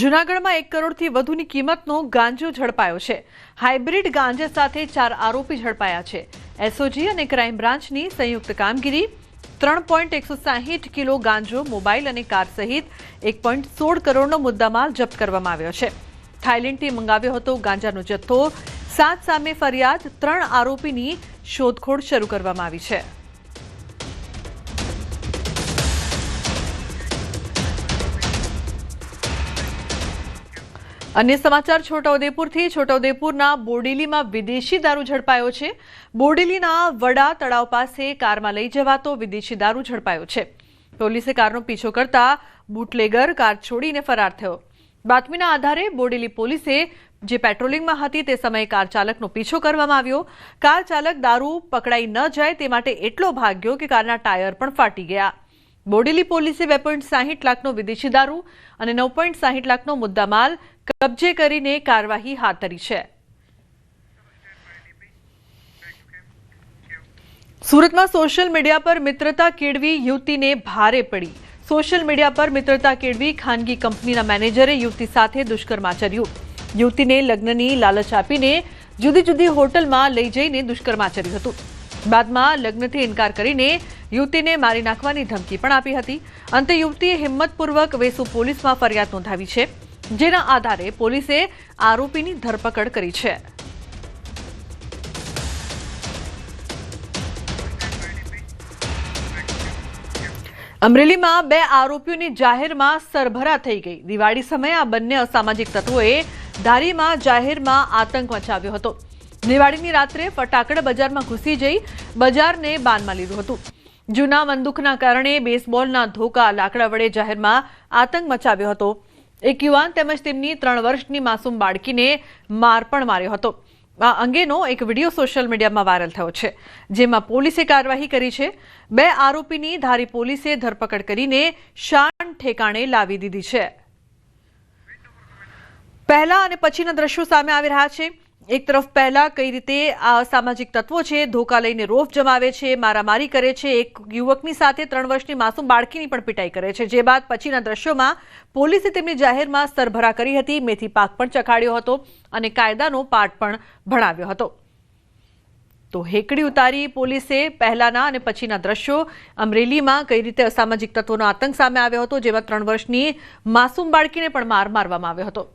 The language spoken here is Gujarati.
જૂનાગઢમાં એક કરોડથી વધુની કિંમતનો ગાંજો ઝડપાયો છે. હાઇબ્રિડ ગાંજા સાથે ચાર આરોપી ઝડપાયા છે. એસઓજી અને ક્રાઇમ બ્રાન્ચની સંયુક્ત કામગીરી, ત્રણ પોઈન્ટ એકસો સાહીઠ કિલો ગાંજો, મોબાઈલ અને કાર સહિત એક પોઈન્ટ સોળ કરોડનો મુદ્દામાલ જપ્ત કરવામાં આવ્યો છે. થાઇલેન્ડથી મંગાવ્યો હતો ગાંજાનો જથ્થો. સાત સામે ફરિયાદ, ત્રણ આરોપીની શોધખોળ શરૂ કરવામાં આવી છે. અન્ય સમાચાર, છોટાઉદેપુરથી. છોટાઉદેપુરના બોડેલીમાં વિદેશી દારૂ ઝડપાયો છે. બોડેલીના વડા તળાવ પાસે કારમાં લઈ જવાતો વિદેશી દારૂ ઝડપાયો છે. પોલીસે કારનો પીછો કરતા બુટલેગર કાર છોડીને ફરાર થયો. બાતમીના આધારે બોડેલી પોલીસે જે પેટ્રોલિંગમાં હતી તે સમયે કાર ચાલકનો પીછો કરવામાં આવ્યો. કાર ચાલક દારૂ પકડાઈ ન જાય તે માટે એટલો ભાગ્યો કે કારના ટાયર પણ ફાટી ગયા. બોડેલી પોલીસે બે લાખનો વિદેશી દારૂ અને નવ લાખનો મુદ્દામાલ કબજે કરીને કાર્યવાહી હાથ ધરી છે. સુરતમાં સોશિયલ મીડિયા પર મિત્રતા કેળવી યુવતીને ભારે પડી. સોશિયલ મીડિયા પર મિત્રતા કેળવી ખાનગી કંપનીના મેનેજરે યુવતી સાથે દુષ્કર્મ આચર્યું. યુવતીને લગ્નની લાલચ આપીને જુદી જુદી હોટલમાં લઈ જઈને દુષ્કર્મ આચર્યું હતું. બાદમાં લગ્નથી ઇનકાર કરીને યુવતીને મારી નાખવાની ધમકી પણ આપી હતી. અંતે યુવતીએ હિંમતપૂર્વક વેસુ પોલીસમાં ફરિયાદ નોંધાવી છે. જેના આધારે પોલીસે આરોપીની ધરપકડ કરી છે. અમરેલીમાં બે આરોપીઓની જાહેરમાં સરભરા થઈ ગઈ. દિવાળી સમયે આ બંને અસામાજિક તત્વોએ ધારીમાં જાહેરમાં આતંક મચાવ્યો હતો. દિવાળીની રાત્રે ફટાકડ બજારમાં ઘૂસી જઈ બજારને બાનમાં લીધું હતું. જૂના બંદૂકના કારણે બેસબોલના ધોકા લાકડા વડે જાહેરમાં આતંક મચાવ્યો હતો. એક યુવાન તેમજ તેમની ત્રણ વર્ષની માસૂમ બાળકીને માર પણ માર્યો હતો. આ અંગેનો એક વીડિયો સોશિયલ મીડિયામાં વાયરલ થયો છે, જેમાં પોલીસે કાર્યવાહી કરી છે. બે આરોપીની ધારી પોલીસે ધરપકડ કરીને શાન ઠેકાણે લાવી દીધી છે. પહેલા અને પછીના દ્રશ્યો સામે આવી રહ્યા છે. એક તરફ પહેલા કઈ રીતે આ સામાજિક તત્વો છે, ધોકા લઈને રોફ જમાવે છે, મારામારી કરે છે, એક યુવકની સાથે ત્રણ વર્ષની માસૂમ બાળકીની પણ પિટાઈ કરે છે. જે બાદ પછીના દ્રશ્યોમાં પોલીસે તેમની જાહેરમાં સરભરા કરી હતી, મેથી પાક પણ ચખાડ્યો હતો અને કાયદાનો પાઠ પણ ભણાવ્યો હતો. તો હેકડી ઉતારી પોલીસે પહેલાના અને પછીના દ્રશ્યો અમરેલીમાં કઈ રીતે અસામાજિક તત્વોનો આતંક સામે આવ્યો હતો, જેમાં ત્રણ વર્ષની માસૂમ બાળકીને પણ માર મારવામાં આવ્યો હતો.